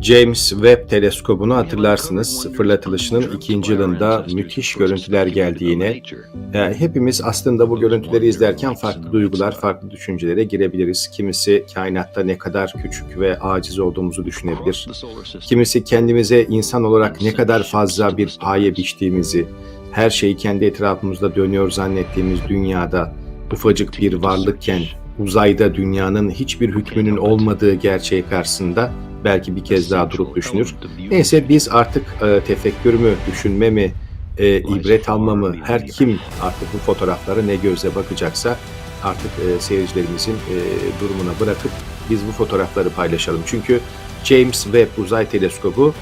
James Webb teleskobunu hatırlarsınız. Fırlatılışının ikinci yılında müthiş görüntüler geldiğine, yani hepimiz aslında bu görüntüleri izlerken farklı duygular, farklı düşüncelere girebiliriz. Kimisi kainatta ne kadar küçük ve aciz olduğumuzu düşünebilir. Kimisi kendimize insan olarak ne kadar fazla bir paye biçtiğimizi, her şeyi kendi etrafımızda dönüyor zannettiğimiz dünyada ufacık bir varlıkken uzayda dünyanın hiçbir hükmünün olmadığı gerçeği karşısında belki bir kez daha durup düşünür. Neyse biz artık e, tefekkür mü, düşünme mi, e, ibret alma mı, her kim artık bu fotoğraflara ne gözle bakacaksa artık e, seyircilerimizin e, durumuna bırakıp biz bu fotoğrafları paylaşalım. Çünkü James Webb Uzay Teleskobu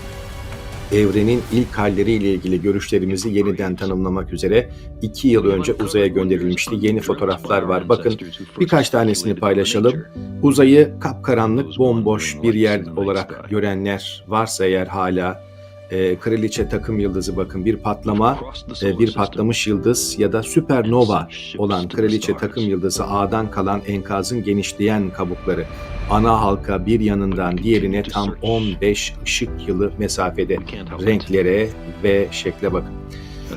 evrenin ilk halleriyle ilgili görüşlerimizi yeniden tanımlamak üzere iki yıl önce uzaya gönderilmişti. Yeni fotoğraflar var. Bakın birkaç tanesini paylaşalım. Uzayı kapkaranlık, bomboş bir yer olarak görenler varsa eğer hala e, kraliçe takım yıldızı bakın bir patlama, e, bir patlamış yıldız ya da süpernova olan kraliçe takım yıldızı A'dan kalan enkazın genişleyen kabukları ana halka bir yanından diğerine tam 15 ışık yılı mesafede renklere ve şekle bakın.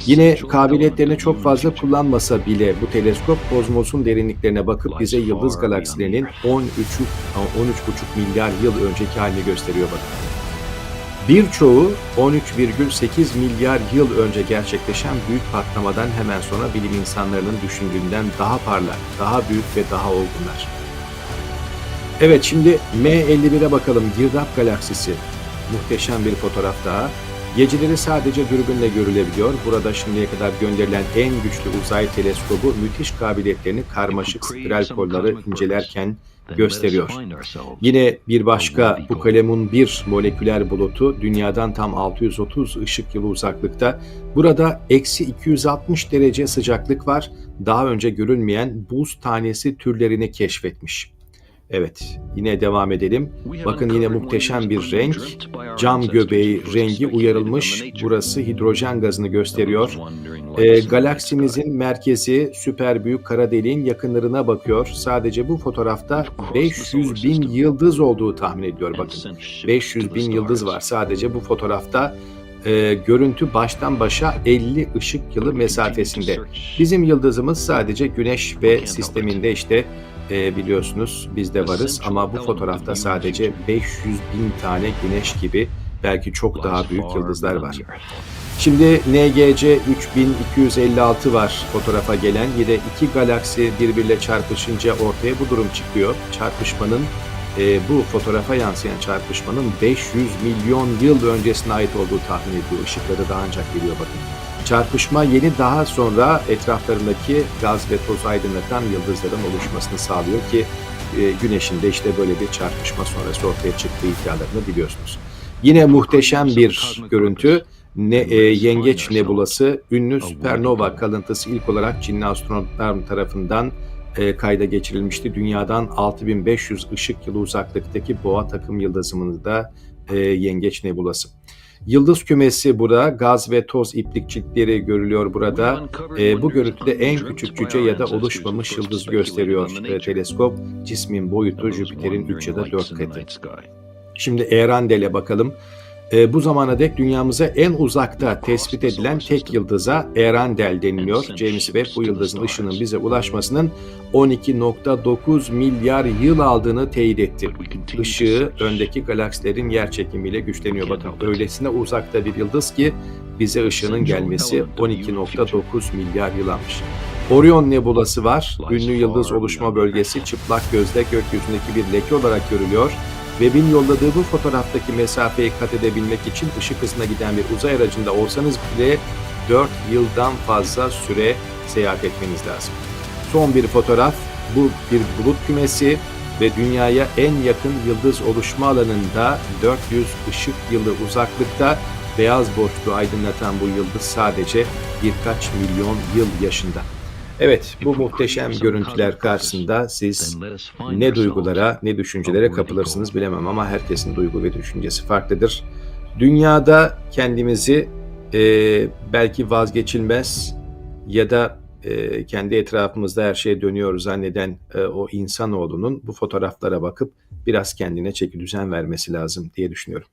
Yine kabiliyetlerini çok fazla kullanmasa bile bu teleskop kozmosun derinliklerine bakıp bize yıldız galaksilerinin 13,5 13,5 milyar yıl önceki halini gösteriyor bakın. Birçoğu 13,8 milyar yıl önce gerçekleşen büyük patlamadan hemen sonra bilim insanlarının düşündüğünden daha parlak, daha büyük ve daha olgunlar. Evet şimdi M51'e bakalım Girdap galaksisi. Muhteşem bir fotoğraf daha. Geceleri sadece dürbünle görülebiliyor. Burada şimdiye kadar gönderilen en güçlü uzay teleskobu müthiş kabiliyetlerini karmaşık spiral kolları incelerken gösteriyor. Yine bir başka bu kalemun bir moleküler bulutu dünyadan tam 630 ışık yılı uzaklıkta. Burada eksi 260 derece sıcaklık var. Daha önce görülmeyen buz tanesi türlerini keşfetmiş. Evet, yine devam edelim. Bakın yine muhteşem bir renk. Cam göbeği rengi uyarılmış. Burası hidrojen gazını gösteriyor. Ee, galaksimizin merkezi süper büyük kara deliğin yakınlarına bakıyor. Sadece bu fotoğrafta 500 bin yıldız olduğu tahmin ediliyor. Bakın 500 bin yıldız var sadece bu fotoğrafta. Ee, görüntü baştan başa 50 ışık yılı mesafesinde. Bizim yıldızımız sadece güneş ve sisteminde işte e, biliyorsunuz biz de varız ama bu fotoğrafta sadece 500 bin tane güneş gibi belki çok daha büyük yıldızlar var. Şimdi NGC 3256 var fotoğrafa gelen. Yine iki galaksi birbiriyle çarpışınca ortaya bu durum çıkıyor. Çarpışmanın e, bu fotoğrafa yansıyan çarpışmanın 500 milyon yıl öncesine ait olduğu tahmin ediliyor. Işıkları daha ancak geliyor bakın. Çarpışma yeni daha sonra etraflarındaki gaz ve toz aydınlatan yıldızların oluşmasını sağlıyor ki e, Güneş'in de işte böyle bir çarpışma sonrası ortaya çıktığı iddialarını biliyorsunuz. Yine muhteşem bir görüntü. Ne, e, Yengeç Nebulası, ünlü süpernova kalıntısı ilk olarak Çinli astronotlar tarafından e, kayda geçirilmişti. Dünyadan 6500 ışık yılı uzaklıktaki boğa takım yıldızımız da e, Yengeç Nebulası. Yıldız kümesi burada, gaz ve toz iplikçikleri görülüyor burada. E, bu görüntüde en küçük cüce ya da oluşmamış yıldız gösteriyor e, teleskop. Cismin boyutu Jüpiter'in 3 ya da 4 katı. Şimdi Erandel'e bakalım. E, bu zamana dek dünyamıza en uzakta tespit edilen tek yıldıza Erandel deniliyor. James Webb bu yıldızın ışının bize ulaşmasının 12.9 milyar yıl aldığını teyit etti. Işığı öndeki galaksilerin yer çekimiyle güçleniyor. Bakın öylesine uzakta bir yıldız ki bize ışığının gelmesi 12.9 milyar yıl almış. Orion nebulası var. Ünlü yıldız oluşma bölgesi çıplak gözle gökyüzündeki bir leke olarak görülüyor. Webb'in yolladığı bu fotoğraftaki mesafeyi kat edebilmek için ışık hızına giden bir uzay aracında olsanız bile 4 yıldan fazla süre seyahat etmeniz lazım. Son bir fotoğraf, bu bir bulut kümesi ve dünyaya en yakın yıldız oluşma alanında 400 ışık yılı uzaklıkta beyaz boşluğu aydınlatan bu yıldız sadece birkaç milyon yıl yaşında. Evet, bu muhteşem görüntüler karşısında siz ne duygulara, ne düşüncelere kapılırsınız bilemem ama herkesin duygu ve düşüncesi farklıdır. Dünyada kendimizi e, belki vazgeçilmez ya da e, kendi etrafımızda her şey dönüyor zanneden e, o insanoğlunun bu fotoğraflara bakıp biraz kendine çeki düzen vermesi lazım diye düşünüyorum.